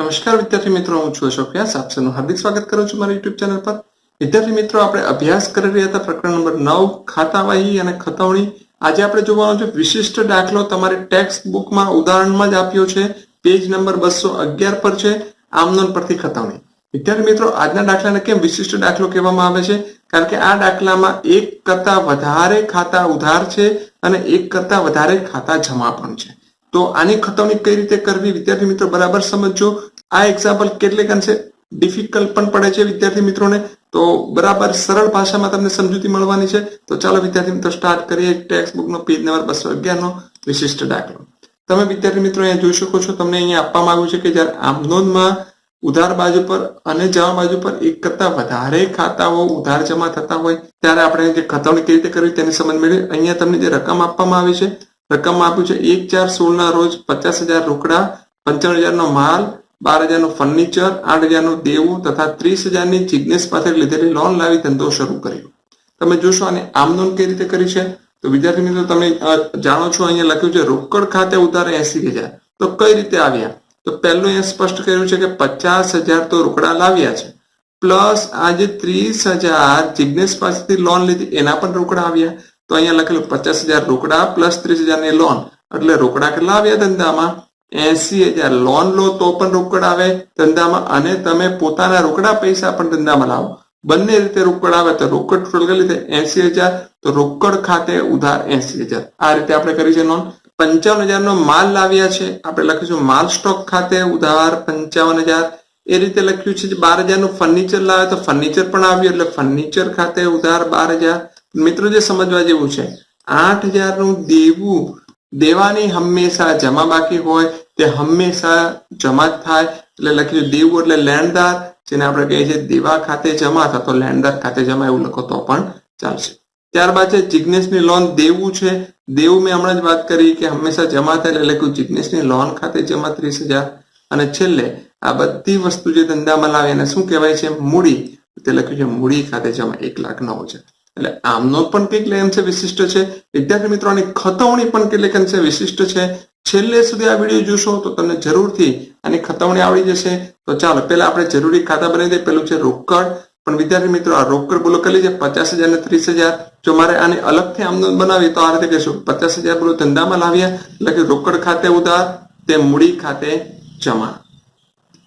નમસ્કાર વિદ્યાર્થી મિત્રો, હું છું અશોક વ્યાસ. આપ હાર્દિક સ્વાગત કરું છું મારી યુટ્યુબ ચેનલ પર. વિદ્યાર્થી મિત્રો, આપણે અભ્યાસ કરી રહ્યા હતા પ્રકરણ નંબર નવ, ખાતાવાહી અને ખતવણી. આજે આપણે જોવાનો છે વિશિષ્ટ દાખલો તમારે ટેક્સ્ટ બુકમાં ઉદાહરણમાં જ આપ્યો છે. પેજ નંબર બસો અગિયાર પર છે. આમનોન પરથી ખતવણી. વિદ્યાર્થી મિત્રો, આજના દાખલાને કેમ વિશિષ્ટ દાખલો કહેવામાં આવે છે? કારણ કે આ દાખલામાં એક કરતા વધારે ખાતા ઉધાર છે અને એક કરતા વધારે ખાતા જમા પણ છે. તો આની ખતવણી કઈ રીતે કરવી? વિદ્યાર્થી મિત્રો, બરાબર સમજજો. આ એક્ઝામ્પલ કેટલીક અંશે ડિફિકલ્ટ પણ પડે છે વિદ્યાર્થી મિત્રોને. તો બરાબર સરળ ભાષામાં તમને સમજૂતી મળવાની છે. તો ચાલો વિદ્યાર્થી મિત્રો સ્ટાર્ટ કરીએ. ટેક્સ્ટ બુકનો પેજ નંબર બસો અગિયાર નો વિશિષ્ટ દાખલો. તમે વિદ્યાર્થી મિત્રો અહીંયા જોઈ શકો છો. તમને અહીંયા આપવામાં આવ્યું છે કે જ્યારે આમ ઉધાર બાજુ પર અને જમા બાજુ પર એક કરતા વધારે ખાતાઓ ઉધાર જમા થતા હોય, ત્યારે આપણે જે ખતવણી કેવી રીતે કરવી તેની સમજ મેળવી. અહીંયા તમને જે રકમ આપવામાં આવી છે રકમ આપ્યું છે, એક ચાર સોળ ના રોજ પચાસ હજાર રોકડા પંચાવન હજારનો માલ બાર હજારનું ફર્નિચર આઠ હજારનું દેવું તથા ત્રીસ હજારની જિજ્ઞેસ પાસે લીધેલી લોન લાવી ધંધો શરૂ કર્યો. તમે જોશો અને આમ નોંધ કઈ રીતે કરી છે? તો વિદ્યાર્થી મિત્રો, તમે જાણો છો અહીંયા લખ્યું છે, રોકડ ખાતે ઉધાર એસી હજાર. તો કઈ રીતે આવ્યા? તો પહેલું અહીંયા સ્પષ્ટ કર્યું છે કે પચાસ હજાર તો રોકડા લાવ્યા છે. પ્લસ આજે ત્રીસ હજાર જિજ્ઞેસ પાસેથી લોન લીધી, એના પણ રોકડા આવ્યા. તો અહીંયા લખેલું પચાસ હજાર રોકડા પ્લસ ત્રીસ હજારની લોન એટલે રોકડા કેટલા આવ્યા ધંધામાં? એસી હજાર. લોન લો તો પણ રોકડ આવે ધંધામાં. અને તમે પોતાના રોકડા પૈસા પણ ધંધામાં લાવો. બંને રીતે રોકડ આવે તો રોકડ ટોટલ કરી લીધે. એસી હજાર તો રોકડ ખાતે ઉધાર એસી હજાર. આ રીતે આપણે કરી છે નોંધ પંચાવન હજાર નો માલ લાવ્યા છે. આપણે લખીશું માલ સ્ટોક ખાતે ઉધાર પંચાવન હજાર. એ રીતે લખ્યું છે બાર હજારનું ફર્નિચર લાવે તો ફર્નિચર પણ આવ્યું. એટલે ફર્નિચર ખાતે ઉધાર બાર હજાર. મિત્રો જે સમજવા જેવું છે, આઠ હજારનું દેવું દેવાની હંમેશા જમા બાકી હોય, તે હંમેશા જમા જ થાય. એટલે લખ્યું દેવું એટલે લેણદાર, જેને આપણે કહીએ છીએ દેવા ખાતે જમા, અથવા તો લેણદાર ખાતે જમા એવું લખો તો પણ ચાલશે. ત્યારબાદ છે જિજ્ઞેશની લોન દેવું છે. દેવું મેં હમણાં જ વાત કરી કે હંમેશા જમા થાય એટલે લખ્યું જિજ્ઞેશની લોન ખાતે જમા ત્રીસ હજાર. અને છેલ્લે આ બધી વસ્તુ જે ધંધામાં લાવે એને શું કહેવાય છે? મૂડી. તે લખ્યું છે મૂડી ખાતે જમા એક લાખ નવ છે એટલે આમનો પણ કેટલે અંશે વિશિષ્ટ છે. વિદ્યાર્થી મિત્રોની ખતવણી પણ કેટલેક અંશે વિશિષ્ટ છે. છેલ્લે સુધી આ વીડિયો જોશો તો તમને જરૂરથી આની ખતવણી આવડી જશે. તો ચાલો, પહેલા આપણે જરૂરી ખાતા બનાવી દઈએ. પેલું છે રોકડ. પણ વિદ્યાર્થી મિત્રો, આ રોકડ બોલો કરી છે? પચાસ હજાર ને ત્રીસ હજાર. જો મારે આને અલગથી આમદન બનાવી તો આ રીતે કહેશું. પચાસ હજાર બોલો ધંધામાં લાવ્યા એટલે કે રોકડ ખાતે ઉધાર, તે મૂડી ખાતે જમા.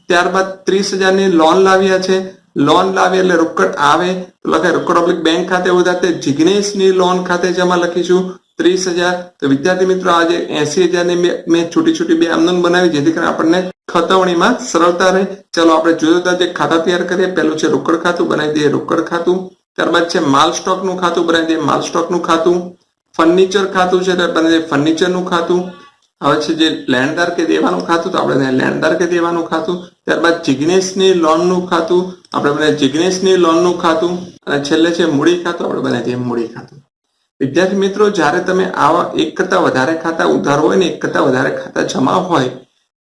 ત્યારબાદ ત્રીસ હજારની લોન લાવ્યા છે. લોન લાવે એટલે રોકડ આવે. તો લખાય, રોકડ ઓબ્લિક બેંક ખાતે ઉધાર તે જિગ્નેશની લોન ખાતે જમા લખીશું ત્રીસ હજાર. તો વિદ્યાર્થી મિત્રો, આજે એસી હજારની મેં- છૂટી છૂટી બે આમદન બનાવી, જેથી કરીને આપણને ખતવણીમાં સરળતા રહે. ચાલો આપણે જુદા જુદા જે ખાતા તૈયાર કરીએ. પહેલું છે રોકડ ખાતું, બનાવી દઈએ રોકડ ખાતું. ત્યારબાદ છે માલ સ્ટોકનું ખાતું, બનાવી દઈએ માલ સ્ટોકનું ખાતું. ફર્નિચર ખાતું છે બનાવી દઈએ ફર્નિચરનું ખાતું. હવે છે જે લેણદાર કે દેવાનું ખાતું, તો આપણે લેણદાર કે દેવાનું ખાતું. ત્યારબાદ જિગ્નેશની લોનનું ખાતું, આપણે બનાવીએ જિગ્નેશની લોનનું ખાતું, અને છેલ્લે છે મૂડી ખાતું, આપણે બનાવી દઈએ મૂડી ખાતું. વિદ્યાર્થી મિત્રો, જ્યારે તમે આવા એક કરતા વધારે ખાતા ઉધાર હોય ને એક કરતા વધારે ખાતા જમા હોય,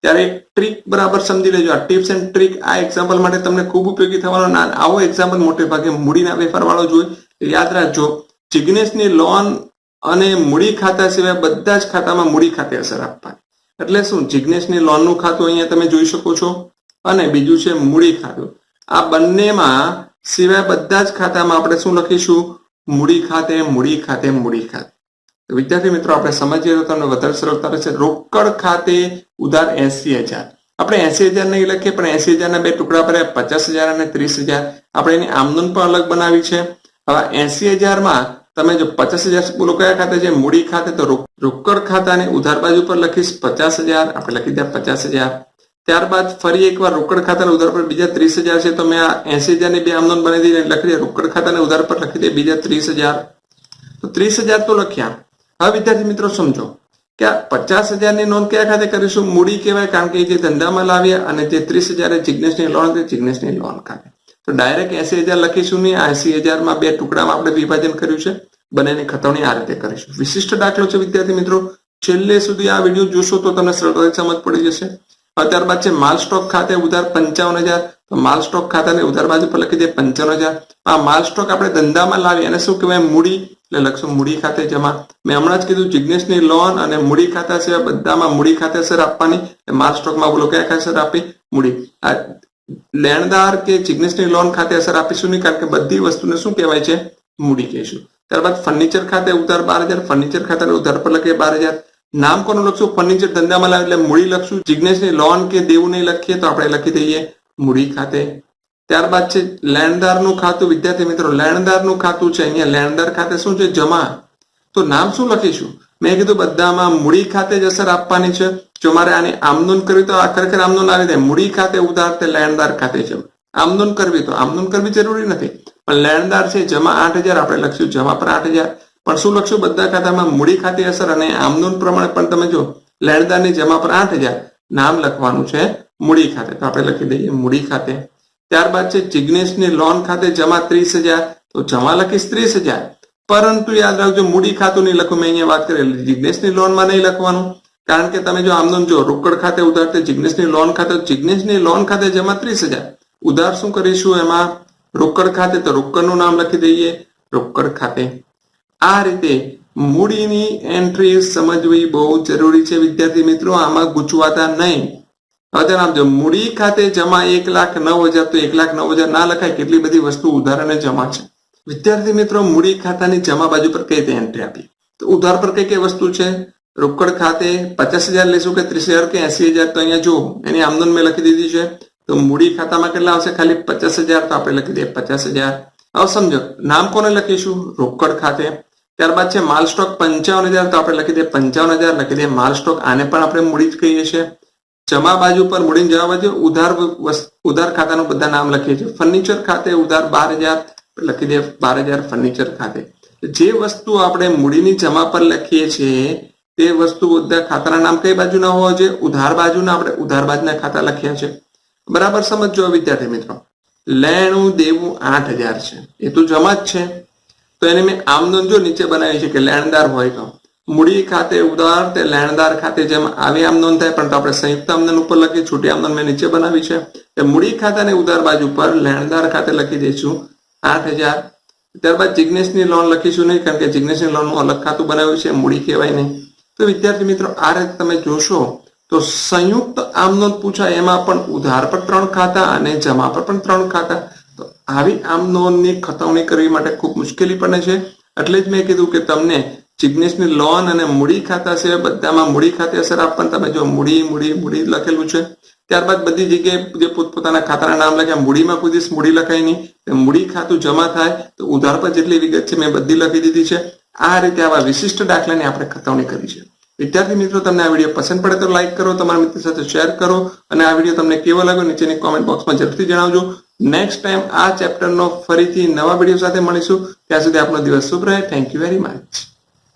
ત્યારે એક ટ્રીક બરાબર સમજી લેજો. આ ટિપ્સ એન્ડ ટ્રીક આ એક્ઝામ્પલ માટે તમને ખૂબ ઉપયોગી થવાનો ના આવો એક્ઝામ્પલ મોટે ભાગે મૂડીના વેપાર વાળો જોઈએ યાદ રાખજો, જિગ્નેશની લોન અને મૂડી ખાતા સિવાય બધા જ ખાતામાં મૂડી ખાતે અસર આપવાની. એટલે શું? જિગ્નેશની લોનનું ખાતું અહીંયા તમે જોઈ શકો છો. અને બીજું છે મૂડી ખાતું આ બંનેમાં સિવાય બધા જ ખાતામાં આપણે શું લખીશું? મૂડી ખાતે મૂડી ખાતે મૂડી ખાતે. વિદ્યાર્થી મિત્રો, આપણે સમજીએ તો તમને વધારે સરળતા રહેશે રોકડ ખાતે ઉધાર એસી હજાર. આપણે એસી હજાર નહીં લખીએ, પણ એસી હજારના બે ટુકડા પડ્યા પચાસ હજાર અને ત્રીસ હજાર. આપણે એની આમદન પણ અલગ બનાવી છે. હવે એસી હજારમાં તમે જો પચાસ હજાર બોલો કયા ખાતે છે? મૂડી ખાતે. તો રોક- રોકડ ખાતાને ઉધાર બાજુ પર લખીશ. પચાસ હજાર, આપણે લખી દે પચાસ હજાર. ત્યારબાદ ફરી એકવાર રોકડ ખાતાના ઉધાર પર બીજા ત્રીસ હજાર છે. તો મેં આ એસી હજારની બે આમદન બનાવી દઈને લખી દે રોકડ ખાતાના ઉધાર પર લખી દે બીજા ત્રીસ હજાર. તો ત્રીસ હજાર તો લખ્યા. હવે વિદ્યાર્થી મિત્રો સમજો કે આ પચાસ હજારની નોંધ કયા ખાતે કરીશું? મૂડી કહેવાય કારણ કે જે ધંધામાં લાવ્યા અને જે ત્રીસ હજાર જિજ્ઞેશની લોન હતી જિજ્ઞેશની લોન ખાતે તો ડાયરેક્ટ એસી હજાર લખીશું નહીં. આ એસી હજારમાં બે ટુકડામાં આપણે વિભાજન કર્યું છે. બંનેની ખતવણી આ રીતે કરીશું. વિશિષ્ટ દાખલો છે વિદ્યાર્થી મિત્રો. છેલ્લે સુધી આ વીડિયો જોશો તો તમને સરળતાથી સમજ પડી જશે. ત્યારબાદ છે માલ સ્ટોક ખાતે ઉધાર પંચાવન હજાર. તો માલ સ્ટોક ખાતાને ઉધાર બાજુ પર લખી દે પંચાવન હજાર. આ માલ સ્ટોક આપણે ધંધામાં લાવી અને શું કહેવાય? મૂડી. એટલે લખશું મૂડી ખાતે જમા. મેં હમણાં જ કીધું જિજ્ઞેશની લોન અને મૂડી ખાતા સિવાય બધામાં મૂડી ખાતે સર આપવાની. માલ સ્ટોકમાં બોલો કયા ખાતેસર આપી? મૂડી. આ લેણદાર કે જિજ્ઞેશની લોન ખાતે અસર આપીશું નહીં, કારણ કે બધી વસ્તુને શું કહેવાય છે? મૂડી કહીશું. ત્યારબાદ ફર્નિચર ખાતે ઉધાર બાર હજાર. ફર્નિચર ખાતે ઉધાર પર લખીએ બાર હજાર. નામ કોનું લખશું? ફર્નિચર ધંધામાં લાવે એટલે મૂડી લખશું. જિજ્ઞેશની લોન કે દેવું નહીં લખીએ તો આપણે લખી દઈએ મૂડી ખાતે. ત્યારબાદ છે, લેણદારનું ખાતું. વિદ્યાર્થી મિત્રો, લેણદારનું ખાતું છે. અહીંયા લેણદાર ખાતે શું છે? જમા. તો નામ શું લખીશું? મેં કીધું બધામાં મૂડી ખાતે જ અસર આપવાની છે. જો મારે આની આમનોંધ કરવી તો આ ખરેખર આમનોંધ આવી દે મૂડી ખાતે ઉધાર તે લેણદાર ખાતે છે આમનોંધ કરવી તો આમનોંધ કરવી જરૂરી નથી. પણ લેણદાર છે, જમા આઠ હજાર આપણે લખશું. જમા પર આઠ હજાર. લખશું બધા ખાતામાં મૂડી ખાતે અસર અને આમનું પ્રમાણે પણ તમે જો લેણદારની જમા પર આઠ હજાર નામ લખવાનું છે મૂડી ખાતે. તો આપણે લખી દઈએ મૂડી ખાતે. ત્યારબાદ છે જિગ્નેશની લોન ખાતે જમા ત્રીસ હજાર. તો જમા લખીશ ત્રીસ હજાર. પરંતુ યાદ રાખજો મૂડી ખાતું નહીં લખું, મેં અહીંયા વાત કરેલી જિગ્નેશની લોનમાં નહીં લખવાનું. કારણ કે તમે જો આમનો જો રોકડ ખાતે ઉધાર જિગ્નેશની લોન ખાતે જિગ્નેશની લોન ખાતે જમા ત્રીસ હજાર. ઉધાર શું કરીશું એમાં? રોકડ ખાતે, તો રોકડનું નામ લખી દઈએ. રોકડ ખાતે. આ રીતે મૂડીની એન્ટ્રી સમજવી બહુ જરૂરી છે વિદ્યાર્થી મિત્રો, આમાં ગૂંચવાતા નહીં. હવે આપજો મૂડી ખાતે જમા એક લાખ નવ હજાર, તો એક લાખ નવ હજાર ના લખાય, કેટલી બધી વસ્તુ ઉધાર જમા છે. વિદ્યાર્થી મિત્રો, મૂડી ખાતાની જમા બાજુ પર કઈ રીતે એન્ટ્રી આપી? તો ઉધાર પર કઈ કઈ વસ્તુ છે? રોકડ ખાતે પચાસ હજાર લેશું કે ત્રીસ હજાર કે એસી હજાર? તો અહીંયા જો એની આમદન મેં લખી દીધી છે. તો મૂડી ખાતામાં કેટલા આવશે? ખાલી પચાસ હજાર, તો આપણે લખી દઈએ પચાસ હજાર. હવે સમજો, નામ કોને લખીશું? રોકડ ખાતે. ત્યારબાદ છે માલ સ્ટોક પંચાવન હજાર, તો આપણે લખી દઈએ પંચાવન હજાર, લખી દઈએ માલ સ્ટોક. આને પણ આપણે મૂડી જ કહીએ છીએ. જમા બાજુ પર મૂડીને જવા બાજુ ઉધાર ઉધાર ખાતાનું બધા નામ લખીએ છીએ. ફર્નિચર ખાતે ઉધાર બાર હજાર લખી દઈએ બાર હજાર ફર્નિચર ખાતે. જે વસ્તુ આપણે મૂડીની જમા પર લખીએ છીએ, તે વસ્તુ બધા ખાતાના નામ કઈ બાજુના હોવા જોઈએ? ઉધાર બાજુના. આપણે ઉધાર બાજુના ખાતા લખ્યા છે. બરાબર સમજો વિદ્યાર્થી મિત્રો. લેણું દેવું આઠ હજાર છે. એ તો જમા જ છે. તો એને મેં આમનોંધ જો નીચે બનાવી છે કે લેણદાર હોય તો. મૂડી ખાતે ઉધાર તે લેણદાર ખાતે જેમ આવી આમનોંધ થાય, પણ આપણે સંયુક્ત આમદન ઉપર લખી, છૂટી આમદન મેં નીચે બનાવી છે. કે મૂડી ખાતાને ઉધાર બાજુ પર લેણદાર ખાતે લખી દઈશું. આઠ હજાર. ત્યારબાદ જિજ્ઞેશની લોન લખીશું નહીં, કારણ કે જિગ્નેશની લોનનું અલગ ખાતું બનાવ્યું છે, મૂડી કહેવાય નહીં. તો વિદ્યાર્થી મિત્રો, આ રીતે તમે જોશો તો સંયુક્ત આમનોંધ પૂછાય, એમાં પણ ઉધાર પર ત્રણ ખાતા અને જમા પર પણ ત્રણ ખાતા. તો આવી આમનોંધની ખતવણી કરવી માટે ખૂબ મુશ્કેલી પડે છે. એટલે જ મેં કીધું કે તમને જિગ્નેશની લોન અને મૂડી ખાતા છે, બધામાં મૂડી ખાતે અસર આપવાનું. તમે જો મૂડી મૂડી મૂડી લખેલું છે, ત્યારબાદ બધી જગ્યાએ જે પોતપોતાના ખાતાના નામ લખ્યા, મૂડીમાં કોઈ મૂડી લખાય નહીં. મૂડી ખાતું જમા થાય, તો ઉધાર પર જેટલી વિગત છે મેં બધી લખી દીધી છે. આ રીતે આવા વિશિષ્ટ દાખલાની આપણે ખતવણી કરી છે. વિદ્યાર્થી મિત્રો, તમને આ વીડિયો પસંદ પડે તો લાઈક કરો, તમારા મિત્રો સાથે શેર કરો, અને આ વીડિયો તમને કેવો લાગ્યો નીચેની કોમેન્ટ બોક્સમાં જરૂરથી જણાવજો. નેક્સ્ટ ટાઈમ આ ચેપ્ટરનો ફરીથી નવા વીડિયો સાથે મળીશું. ત્યાં સુધી આપનો દિવસ શુભ રહે. Thank you very much